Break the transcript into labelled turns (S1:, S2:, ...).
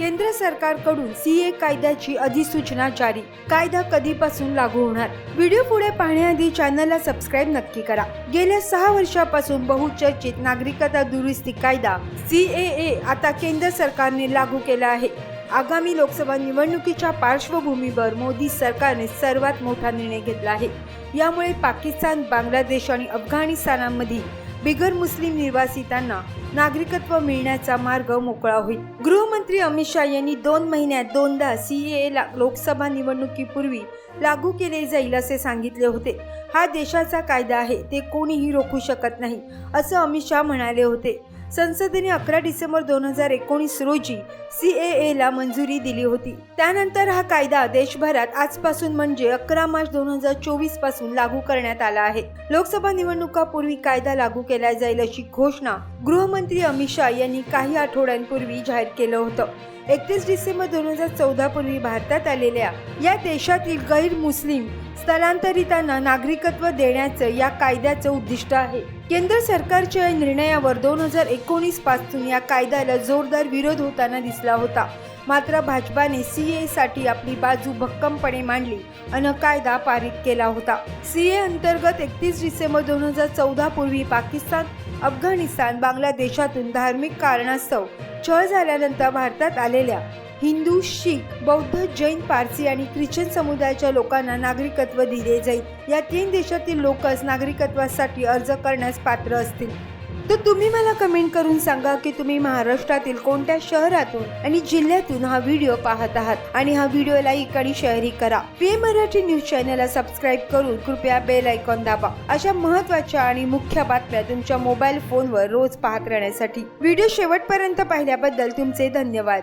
S1: केंद्र सरकारकडून सीए कायद्याची अधिसूचना जारी. कायदा कधीपासून लागू होणार? व्हिडिओ पुढे पाहण्याआधी चॅनलला सबस्क्राईब नक्की करा. गेल्या सहा वर्षापासून बहुचर्चित नागरिकता दुरुस्ती कायदा सीएए आता केंद्र सरकारने लागू केला आहे. आगामी लोकसभा निवडणुकीच्या पार्श्वभूमीवर मोदी सरकारने सर्वात मोठा निर्णय घेतला आहे. यामुळे पाकिस्तान बांगलादेश आणि अफगाणिस्तानामधील बिगर मुस्लिम निर्वासितांना नागरिकत्व मिळण्याचा मार्ग मोकळा होईल. गृहमंत्री अमित शहा यांनी दोन महिन्यात दोनदा सीएए ला लोकसभा निवडणुकीपूर्वी लागू केले जाईल असे सांगितले होते. हा देशाचा कायदा आहे ते कोणीही रोखू शकत नाही असं अमित शहा म्हणाले होते. संसदेने अकरा डिसेंबर दोन हजार एकोणीस रोजी सी ए एला मंजुरी दिली होती. त्यानंतर हा कायदा देशभरात आजपासून म्हणजे अकरा मार्च दोन हजार चोवीसपासून लागू करण्यात आला आहे. लोकसभा निवडणुकापूर्वी कायदा लागू केला जाईल अशी घोषणा गृहमंत्री अमित शाह यांनी काही आठवड्यांपूर्वी जाहीर केलं होतं. एकतीस डिसेंबर दोन हजार चौदा पूर्वी भारतात आलेल्या या देशातील गैर मुस्लिम स्थलांतरितांना नागरिकत्व देण्याचं या कायद्याचं उद्दिष्ट आहे. केंद्र सरकारच्या या निर्णयावर दोन हजार एकोणीसपासून या कायद्याला जोरदार विरोध होताना दिसला होता. मात्र भाजपाने सीए साठी आपली बाजू भक्कमपणे मांडली आणि कायदा पारित केला होता. सीए अंतर्गत एकतीस डिसेंबर दोन हजार चौदा पूर्वी पाकिस्तान अफगाणिस्तान बांगलादेशातून धार्मिक कारणास्तव छळ झाल्यानंतर भारतात आलेल्या हिंदू शीख बौद्ध जैन पारसी आणि ख्रिश्चन समुदायाच्या लोकांना नागरिकत्व दिले जाईल. या तीन देशातील लोकच नागरिकत्वासाठी अर्ज करण्यास पात्र असतील. तर तुम्ही मला कमेंट करून सांगा की तुम्ही महाराष्ट्रातील कोणत्या शहरातून आणि जिल्ह्यातून हा व्हिडिओ पाहत आहात? आणि हा व्हिडिओ लाईक आणि शेअरही करा. पी मराठी न्यूज चॅनलला सबस्क्राईब करून कृपया बेल आयकॉन दाबा. अशा महत्त्वाच्या आणि मुख्य बातम्या तुमच्या मोबाईल फोनवर रोज पाहत राहण्यासाठी. व्हिडिओ शेवटपर्यंत पाहिल्याबद्दल तुमचे धन्यवाद.